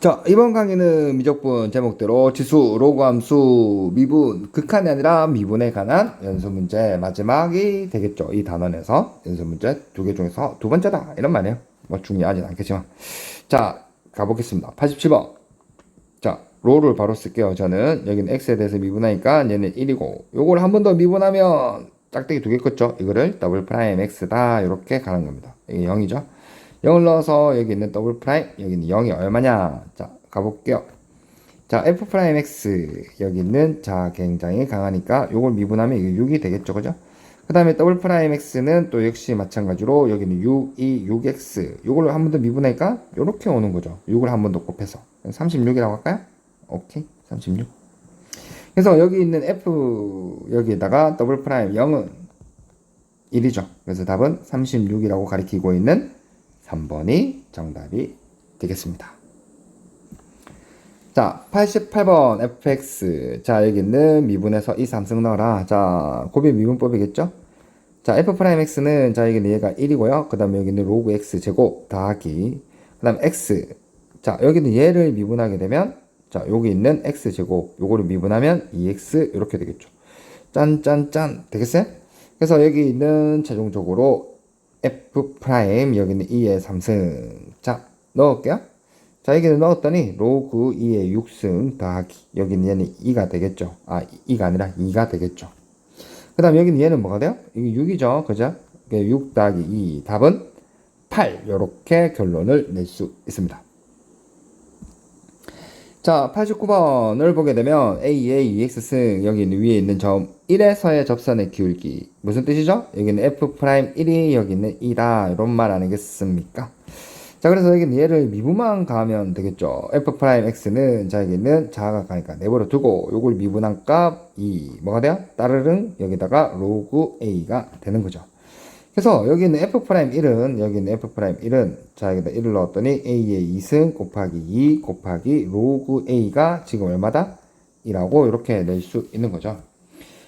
자, 이번 강의는 미적분 제목대로 지수, 로그 함수, 미분, 극한이 아니라 미분에 관한 연습 문제 마지막이 되겠죠. 이 단원에서 연습 문제 두 개 중에서 두 번째다. 이런 말이에요. 뭐 중요하진 않겠지만. 자, 가보겠습니다. 87번. 자, 로를 바로 쓸게요. 저는 여기는 x에 대해서 미분하니까 얘는 1이고 요걸 한 번 더 미분하면 짝대기 두개 컸죠. 이거를 더블 프라임 x다. 이렇게 가는 겁니다. 이게 0이죠. 0을 넣어서 여기 있는 더블 프라임 여기는 0이 얼마냐? 자 가볼게요. 자 f 프라임 x 여기 있는 자 굉장히 강하니까 요걸 미분하면 이게 6이 되겠죠 그죠? 그 다음에 더블 프라임 x는 또 역시 마찬가지로 여기는 6, 2, 6x 요걸로 한 번 더 미분하니까 요렇게 오는 거죠. 6을 한 번 더 곱해서. 36이라고 할까요? 오케이. 36 그래서 여기 있는 f 여기에다가 더블 프라임 0은 1이죠. 그래서 답은 36이라고 가리키고 있는 3번이 정답이 되겠습니다. 자, 88번 fx. 자, 여기 있는 미분에서 이 삼승 넣어라. 자, 고비 미분법이겠죠? 자, f 프라임 x는 자, 여기는 얘가 1이고요. 그 다음에 여기는 로그 x 제곱 더하기. 그 다음 x. 자, 여기는 얘를 미분하게 되면 자, 여기 있는 x 제곱. 요거를 미분하면 2x 이렇게 되겠죠. 짠짠짠. 되겠어요? 그래서 여기 있는 최종적으로 f 프라임 여기는 2의 3승. 자 넣을게요. 자 여기는 넣었더니 로그 2의 6승. 더하기 여기는 얘는 2가 되겠죠. 아 2가 아니라 2가 되겠죠. 그 다음 여기는 얘는 뭐가 돼요? 이게 6이죠. 그죠? 6 더하기 2 답은 8 이렇게 결론을 낼 수 있습니다 자, 89번을 보게 되면 AA, EX승 여기 위에 있는 점 1에서의 접선의 기울기 무슨 뜻이죠? 여기는 F'1이 여기는 2다 이런 말 아니겠습니까? 자 그래서 여기는 얘를 미분만 가면 되겠죠 F'X는 자 여기는 자가 가니까 내버려 두고 요걸 미분한 값 2 뭐가 돼요? 따르릉 여기다가 로그 A가 되는 거죠 그래서 여기 있는 f'1은 여기 있는 f'1은 자 여기다 1을 넣었더니 a의 2승 곱하기 2 곱하기 로그 a가 지금 얼마다? 2라고 이렇게 낼 수 있는 거죠.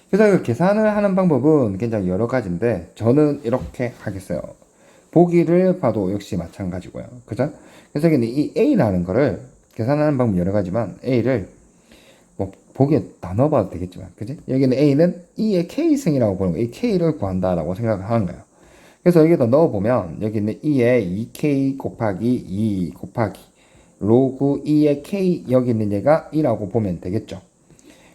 그래서 그 계산을 하는 방법은 굉장히 여러 가지인데 저는 이렇게 하겠어요. 보기를 봐도 역시 마찬가지고요. 그죠? 그래서 여기는 이 a라는 거를 계산하는 방법 여러 가지만 a를 뭐 보기에 다 넣어봐도 되겠지만 그지? 여기는 a는 2의 k승이라고 보는 거예요. 이 k를 구한다라고 생각을 하는 거예요. 그래서 여기다 넣어보면 여기 있는 2에 2k 곱하기 2 곱하기 로그 2의 k 여기 있는 얘가 2라고 보면 되겠죠.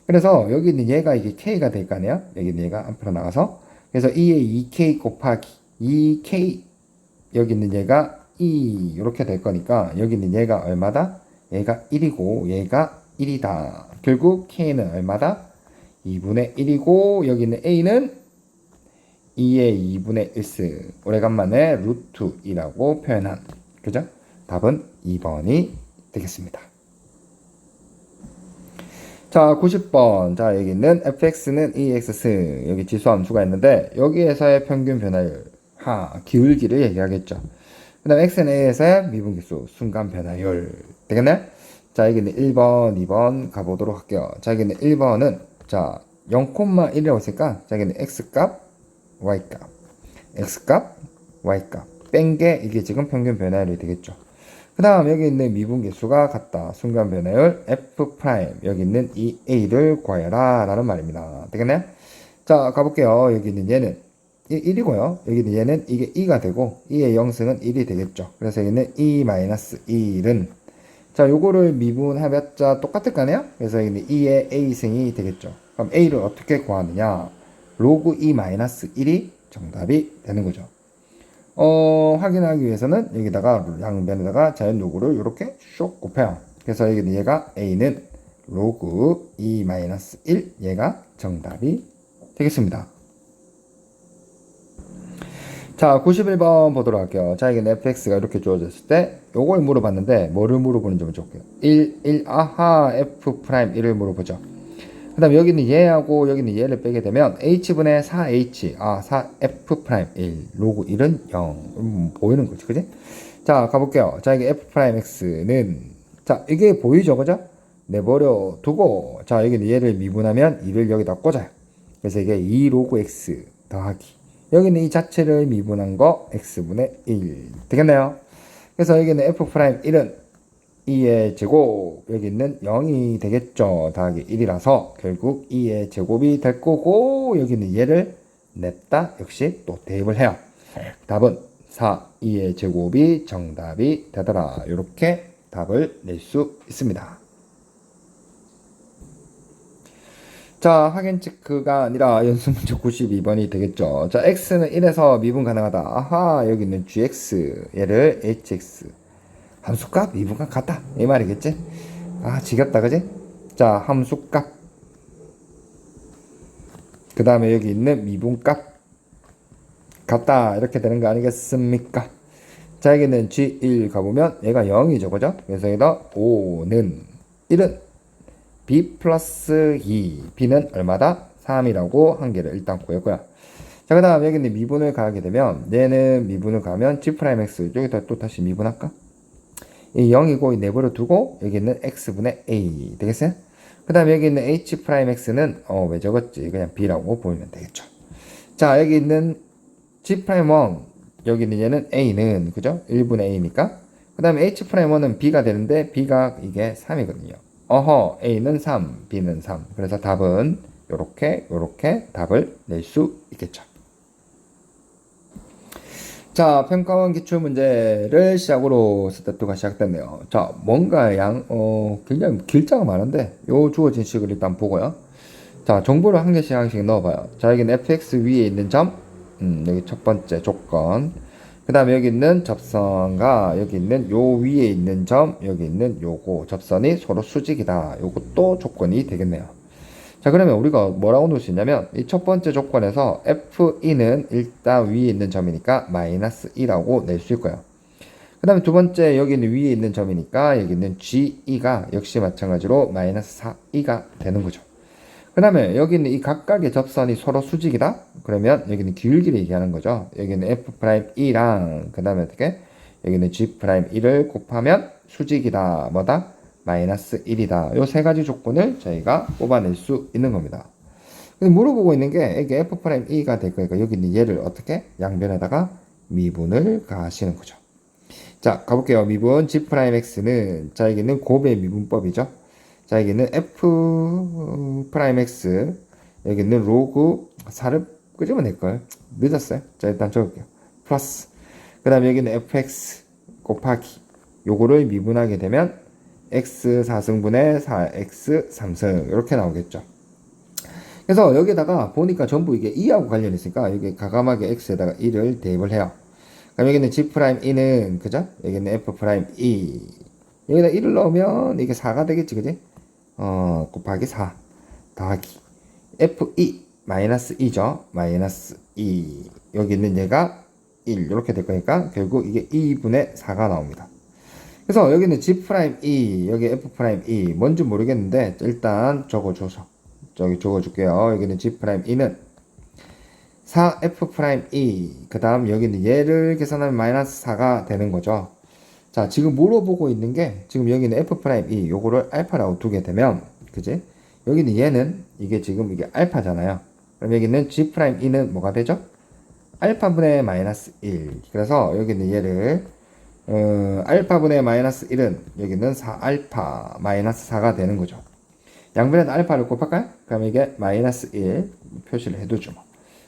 그래서 여기 있는 얘가 이게 k가 될 거 아니에요? 여기 있는 얘가 앞으로 나가서 그래서 2에 2k 곱하기 2k 여기 있는 얘가 2 이렇게 될 거니까 여기 있는 얘가 얼마다? 얘가 1이고 얘가 1이다. 결국 k는 얼마다? 2분의 1이고 여기 있는 a는 2의 2분의 1승 오래간만에 루트 2라고 표현한 그죠? 답은 2번이 되겠습니다. 자 90번 자 여기 있는 fx는 2x승 여기 지수함수가 있는데 여기에서의 평균 변화율 하 기울기를 얘기하겠죠. 그 다음 x는 a에서의 미분기수 순간 변화율 되겠나요? 자 여기는 1번 2번 가보도록 할게요. 자 여기는 1번은 자 0,1이라고 했으니까 자 여기는 x값 y값, x값, y값 뺀 게 이게 지금 평균 변화율이 되겠죠. 그 다음 여기 있는 미분계수가 같다. 순간 변화율 f 여기 있는 이 a를 구하여라 라는 말입니다. 되겠나요? 자 가볼게요. 여기 있는 얘는 1이고요. 여기 있는 얘는 이게 2가 되고 2의 0승은 1이 되겠죠. 그래서 여기는 2-1은 자 요거를 미분해봤자 똑같을 거 아니에요? 그래서 여기는 2의 a승이 되겠죠. 그럼 a를 어떻게 구하느냐? 로그 2-1이 정답이 되는 거죠. 어, 확인하기 위해서는 여기다가 양변에다가 자연 요구를 이렇게 쇽 곱해요. 그래서 여기는 얘가 a는 로그 2-1 얘가 정답이 되겠습니다. 자, 91번 보도록 할게요. 자, 여기는 fx가 이렇게 주어졌을 때 요걸 물어봤는데 뭐를 물어보는지 먼저 볼게요. 1, 1, 아하, f 프라임 1을 물어보죠. 그 다음에 여기는 얘하고 여기는 얘를 빼게 되면 h분의 4h 아 4f 프라임 1 로그 1은 0 음, 보이는 거지 그지? 자 가볼게요 자 이게 f 프라임 x는 자 이게 보이죠 그죠? 내버려 두고 자 여기는 얘를 미분하면 2를 여기다 꽂아요 그래서 이게 2 로그 x 더하기 여기는 이 자체를 미분한 거 x분의 1 되겠나요? 그래서 여기는 f 프라임 1은 2의 제곱 여기 있는 0이 되겠죠. 더하기 1이라서 결국 2의 제곱이 될 거고 여기는 얘를 냈다. 역시 또 대입을 해요. 답은 4, 2의 제곱이 정답이 되더라. 이렇게 답을 낼 수 있습니다. 자, 확인 체크가 아니라 연습 문제 92번이 되겠죠. 자, x는 1에서 미분 가능하다. 아하, 여기 있는 gx, 얘를 hx. 함수값 미분값 같다. 이 말이겠지? 아, 지겹다, 그지? 자, 함수값. 그 다음에 여기 있는 미분값. 같다. 이렇게 되는 거 아니겠습니까? 자, 여기는 G1 가보면 얘가 0이죠. 그죠? 그래서 여기다 5는 1은 B 플러스 2. B는 얼마다? 3이라고 한 개를 일단 구했고요. 자, 그 다음 여기는 미분을 가하게 되면 얘는 미분을 가면 G 프라임 X. 여기다 또 다시 미분할까? 이 0이고 이 내부를 두고 여기는 X분의 A. 되겠어요? 그 다음 여기 있는 H 프라임 X는 어, 왜 적었지? 그냥 B라고 보면 되겠죠. 자, 여기 있는 G 프라임 1 여기 있는 얘는 A는 그죠? 1분의 A니까 그 다음에 H 프라임 1은 B가 되는데 B가 이게 3이거든요. 어허 A는 3, B는 3. 그래서 답은 요렇게 요렇게 답을 낼 수 있겠죠. 자, 평가원 기출 문제를 시작으로 스타트가 시작됐네요. 자, 뭔가 양, 어, 굉장히 길자가 많은데, 요 주어진 식을 일단 보고요. 자, 정보를 한 개씩 한 개씩 넣어봐요. 자, 여기는 fx 위에 있는 점, 음, 여기 첫 번째 조건. 그 다음에 여기 있는 접선과 여기 있는 요 위에 있는 점, 여기 있는 요거 접선이 서로 수직이다. 요것도 조건이 되겠네요. 자, 그러면 우리가 뭐라고 놓을 수 있냐면, 이 첫 번째 조건에서 F2는 일단 위에 있는 점이니까 마이너스 2라고 낼 수 있고요. 그 다음에 두 번째 여기는 위에 있는 점이니까 여기는 G2가 역시 마찬가지로 마이너스 4, 2가 되는 거죠. 그 다음에 여기는 이 각각의 접선이 서로 수직이다? 그러면 여기는 기울기를 얘기하는 거죠. 여기는 F'2랑 그 다음에 어떻게? 여기는 G'2를 곱하면 수직이다. 뭐다? 마이너스 1이다. 요 세 가지 조건을 저희가 뽑아낼 수 있는 겁니다. 근데 물어보고 있는 게 이게 F'2가 될 거니까 여기 있는 얘를 어떻게? 양변에다가 미분을 가하시는 거죠. 자, 가볼게요. 미분 G'X는 자, 여기 는 곱의 미분법이죠. 자, 여기 는 F'X 여기 는 로그 4를 끄집어 낼걸. 늦었어요. 자, 일단 적을게요. 플러스 그 다음에 여기는 fx 곱하기 요거를 미분하게 되면 x 4승분의 4x 3승 이렇게 나오겠죠. 그래서 여기다가 보니까 전부 이게 2하고 관련이 있으니까 여기 가감하게 x에다가 2를 대입을 해요. 그럼 여기는 g 프라임 2는 그죠? 여기는 f 프라임 2 여기다 1을 넣으면 이게 4가 되겠지 그지? 어 곱하기 4 더하기 f2 마이너스 2죠. 마이너스 2 여기 있는 얘가 1 이렇게 될 거니까 결국 이게 2분의 4가 나옵니다. 그래서 여기는 G 프라임 E, 여기 F 프라임 E, 뭔지 모르겠는데 일단 적어줘서 저기 적어줄게요. 여기는 G 프라임 E는 4 F 프라임 E, 그 다음 여기는 얘를 계산하면 마이너스 4가 되는 거죠. 자, 지금 물어보고 있는 게 지금 여기는 F 프라임 E, 요거를 알파라고 두게 되면, 그지? 여기는 얘는 이게 지금 이게 알파잖아요. 그럼 여기는 G 프라임 E는 뭐가 되죠? 알파분의 마이너스 1. 그래서 여기는 얘를 어, 알파분의 마이너스 1은 여기는 4알파 마이너스 4가 되는 거죠. 양변에 알파를 곱할까요? 그럼 이게 마이너스 1 표시를 해두죠. 뭐.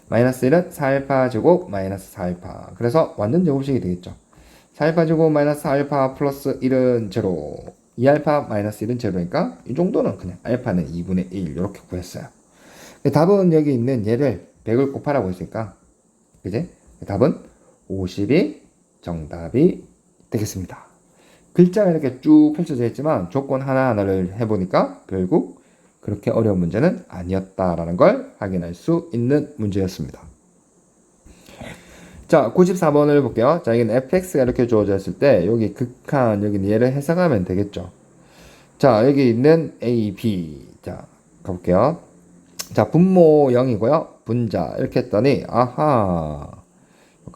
마이너스 1은 4알파 제곱 마이너스 4알파. 그래서 완전 제곱식이 되겠죠. 4알파 제곱 마이너스 4알파 플러스 1은 제로. 2알파 마이너스 1은 제로니까 이 정도는 그냥 알파는 2분의 1 이렇게 구했어요. 답은 여기 있는 얘를 100을 곱하라고 했으니까 그지? 답은 50이 정답이 되겠습니다. 글자가 이렇게 쭉 펼쳐져 있지만 조건 하나하나를 해보니까 결국 그렇게 어려운 문제는 아니었다라는 걸 확인할 수 있는 문제였습니다. 자, 94번을 볼게요. 자, 여기는 fx가 이렇게 주어져 있을 때 여기 극한, 여기는 얘를 해석하면 되겠죠. 자, 여기 있는 a, b. 자, 가볼게요. 자, 분모 0이고요. 분자 이렇게 했더니 아하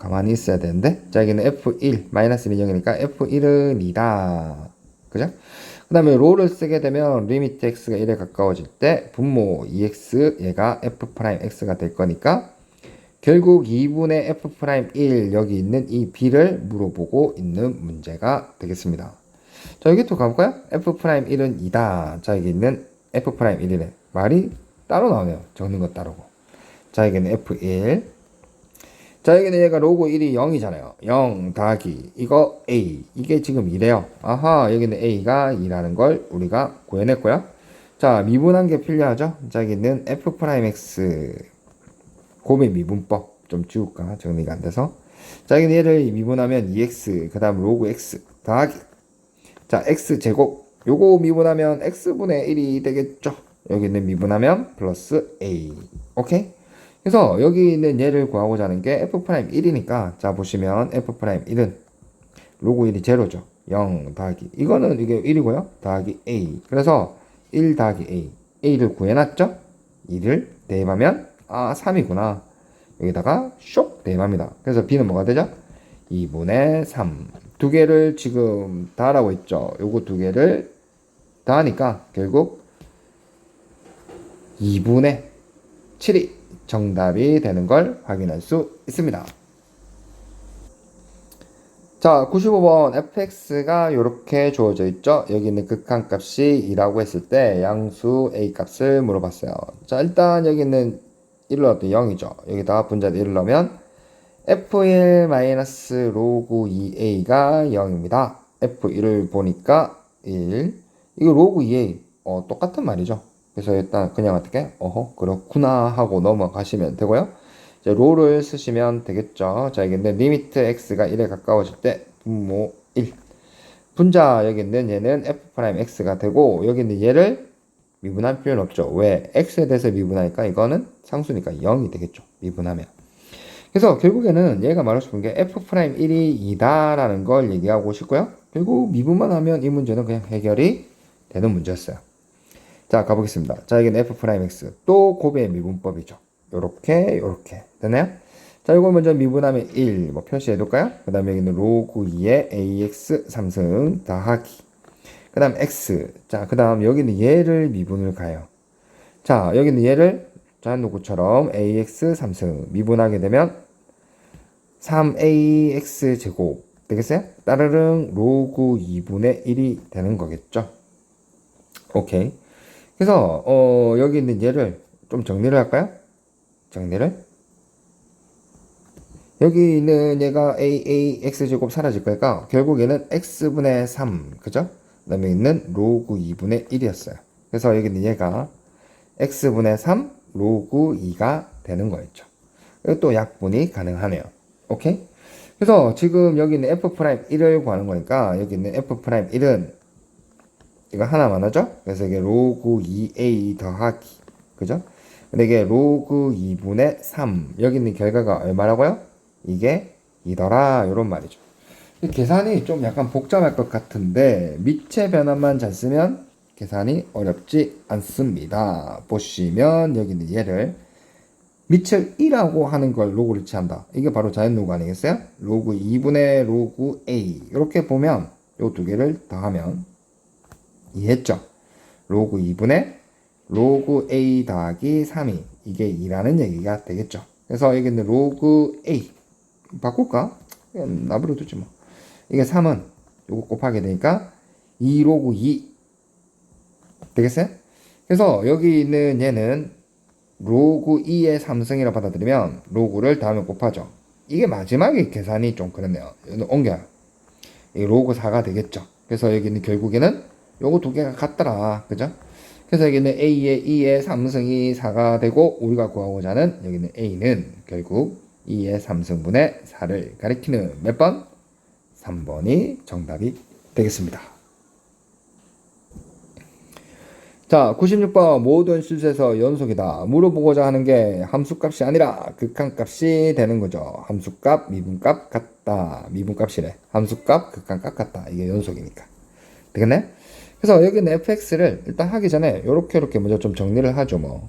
가만히 있어야 되는데 자 여기는 F1 마이너스 1이 0이니까 F1은 2다 그죠? 그 다음에 로를 쓰게 되면 리미트 x가 1에 가까워질 때 분모 2x 얘가 f 프라임 x가 될 거니까 결국 2분의 f 프라임 1 여기 있는 이 b를 물어보고 있는 문제가 되겠습니다. 자, 여기 또 가볼까요? F'1은 2다. 자, 여기 있는 F'1이래. 말이 따로 나오네요. 적는 것 따르고. 자, 여기는 F1. 자, 여기는 얘가 로고 1이 0이잖아요. 0 더하기 이거 A. 이게 지금 2래요. 아하, 여기는 A가 2라는 걸 우리가 구해냈고요. 자, 미분한 게 필요하죠? 자, 여기는 F'X. 곱의 미분법. 좀 지울까? 정리가 안 돼서. 자, 여기는 얘를 미분하면 2X. 그 다음 로그 X 더하기. 자, X 제곱. 요거 미분하면 X분의 1이 되겠죠? 여기는 미분하면 플러스 A. 오케이? 그래서 여기 있는 얘를 구하고자 하는 게 F'1이니까 자 보시면 F'1은 로그 1이 제로죠. 0 더하기 이거는 이게 1이고요. 더하기 A. 그래서 1 더하기 A. A를 구해놨죠? 2를 대입하면 아 3이구나. 여기다가 쇽 대입합니다. 그래서 B는 뭐가 되죠? 2분의 3. 두 개를 지금 더하라고 했죠. 요거 두 개를 더하니까 결국 2분의 7이 정답이 되는 걸 확인할 수 있습니다. 자, 95번 fx가 이렇게 주어져 있죠. 여기 있는 극한값이 2라고 했을 때 양수 a 값을 물어봤어요. 자, 일단 여기 있는 1을 넣었더니 0이죠. 여기다가 분자를 1을 넣으면 f1 마이너스 로그 2a가 0입니다. f1을 보니까 1. 이거 로그 2a 어, 똑같은 말이죠. 그래서 일단 그냥 어떻게 어허 그렇구나 하고 넘어가시면 되고요. 이제 롤을 쓰시면 되겠죠. 자 여기 있는 리미트 x가 1에 가까워질 때 분모 1 분자 여기 있는 얘는 f'(x가 되고 여기 있는 얘를 미분할 필요는 없죠. 왜? x에 대해서 미분하니까 이거는 상수니까 0이 되겠죠. 미분하면. 그래서 결국에는 얘가 말하고 싶은 게 f'1이 2다라는 걸 얘기하고 싶고요. 결국 미분만 하면 이 문제는 그냥 해결이 되는 문제였어요. 자, 가보겠습니다. 자, 여기는 f'(x). 또 곱의 미분법이죠. 요렇게, 요렇게. 되나요? 자, 이걸 먼저 미분하면 1, 뭐 표시해 둘까요? 그 다음에 여기는 로그 2의 ax 3승 더하기. 그 다음 x. 자, 그 다음 여기는 얘를 미분을 가요. 자, 여기는 얘를 자, 누구처럼 ax 3승 미분하게 되면 3ax 제곱 되겠어요? 따르릉 로그 2분의 1이 되는 거겠죠. 오케이. 그래서 어, 여기 있는 얘를 좀 정리를 할까요? 정리를 여기 있는 얘가 a a x 제곱 사라질 거니까 결국 얘는 x분의 3 그죠? 그 다음에 있는 로그 2분의 1이었어요. 그래서 여기 있는 얘가 x분의 3 로그 2가 되는 거였죠. 또 약분이 가능하네요. 오케이? 그래서 지금 여기 있는 f'1을 구하는 거니까 여기 있는 f'1은 이거 하나만 하죠? 그래서 이게 로그 2a 더하기 그죠? 근데 이게 로그 2분의 3 여기 있는 결과가 얼마라고요? 이게 이더라 이런 말이죠. 계산이 좀 약간 복잡할 것 같은데 밑의 변환만 잘 쓰면 계산이 어렵지 않습니다. 보시면 여기 있는 얘를 밑을 2라고 하는 걸 로그를 취한다. 이게 바로 자연 로그 아니겠어요? 로그 2분의 로그 a 이렇게 보면 요 두 개를 더하면 이해했죠? 로그 2분의 로그 a 더하기 3이 이게 2라는 얘기가 되겠죠. 그래서 있는 로그 a 바꿀까? 나부려 두지 뭐. 이게 3은 요거 곱하게 되니까 2 로그 2 되겠어요? 그래서 여기 있는 얘는 로그 2의 3승이라 받아들이면 로그를 다음에 곱하죠. 이게 마지막에 계산이 좀 그렇네요. 옮겨요. 이 로그 4가 되겠죠. 그래서 여기는 결국에는 요거 두 개가 같더라. 그죠? 그래서 여기는 A의 2의 3승이 4가 되고 우리가 구하고자 하는 여기는 A는 결국 2의 3승분의 4를 가리키는 몇 번? 3번이 정답이 되겠습니다. 자, 96번 모든 실수에서 연속이다. 물어보고자 하는 게 함수값이 아니라 극한값이 되는 거죠. 함수값, 미분값 같다. 미분값이래. 함수값, 극한값 같다. 이게 연속이니까. 되겠네? 그래서 여기는 fx를 일단 하기 전에 요렇게 요렇게 먼저 좀 정리를 하죠. 뭐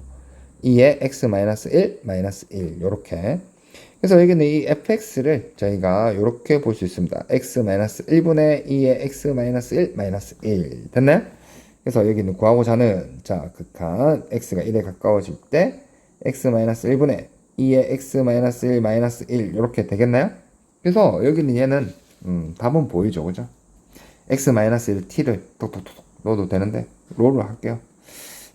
2의 x-1, 마이너스 1 요렇게 그래서 여기는 이 fx를 저희가 요렇게 볼 수 있습니다. x-1분의 2의 x-1 마이너스 1 됐나요? 그래서 여기는 구하고자 하는 자 극한 x가 1에 가까워질 때 x-1분의 2의 x-1 마이너스 1 이렇게 되겠나요? 그래서 여기는 얘는 음, 답은 보이죠, 그죠? x-1t를 톡톡톡 넣어도 되는데 로를 할게요.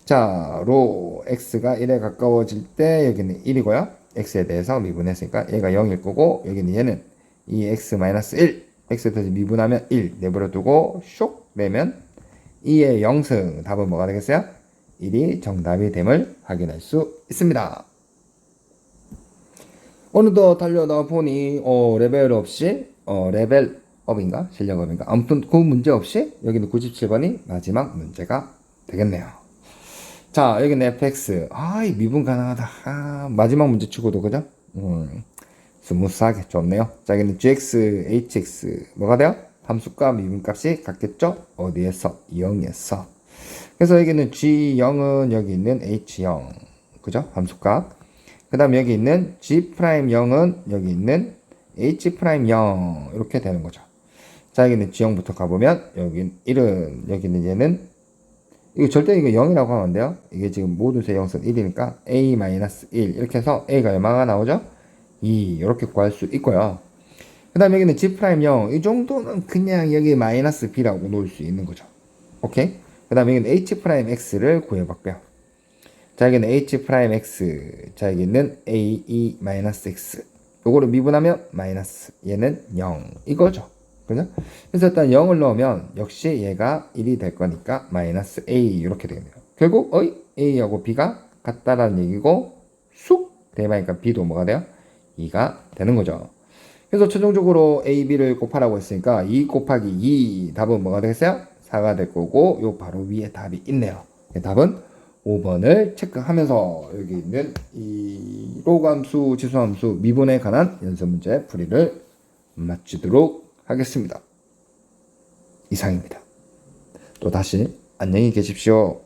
자, 로 x가 1에 가까워질 때 여기는 1이고요. x에 대해서 미분했으니까 얘가 0일 거고 여기는 얘는 이 x-1 x에 대해서 미분하면 1 내버려 두고 쇽 내면 2의 0승 답은 뭐가 되겠어요? 1이 정답이 됨을 확인할 수 있습니다. 어느덧 달려다 보니 어, 레벨 없이 어, 레벨 업인가 실력업인가 아무튼 그 문제 없이 여기는 97번이 마지막 문제가 되겠네요. 자 여기는 fx 아이 미분 가능하다 아, 마지막 문제 치고도 그죠? 음, 스무스하게 좋네요. 자 여기는 gx hx 뭐가 돼요? 함수값 미분값이 같겠죠? 어디에서? 0에서 그래서 여기는 g0은 여기 있는 h0 그죠? 함수값 그 다음 여기 있는 G'0은 여기 있는 H'0 이렇게 되는 거죠. 자 여기는 G형부터 가보면 여기 1은 여기는 얘는 이거 절대 이거 0이라고 하면 안 돼요. 이게 지금 모든 세 영선 1이니까 A-1 이렇게 해서 A가 얼마가 나오죠? 2 이렇게 구할 수 있고요. 그 다음 여기는 G'0 이 정도는 그냥 여기 마이너스 B라고 놓을 수 있는 거죠. 오케이? 그 다음 여기는 H'X를 구해봤고요. 자, 여기는 H'X. 자, 여기는 AE-X. 요거를 미분하면 마이너스. 얘는 0. 이거죠. 그죠? 그래서 일단 0을 넣으면 역시 얘가 1이 될 거니까 마이너스 A 이렇게 되겠네요. 결국 어이 A하고 B가 같다라는 얘기고 쑥 대마니까 B도 뭐가 돼요? 2가 되는 거죠. 그래서 최종적으로 A, B를 곱하라고 했으니까 2 곱하기 2 답은 뭐가 되겠어요? 4가 될 거고 요 바로 위에 답이 있네요. 답은 5번을 체크하면서 여기 있는 이 로감수, 지수함수, 미분에 관한 연습 문제 풀이를 마치도록 하겠습니다. 이상입니다. 또 다시 안녕히 계십시오.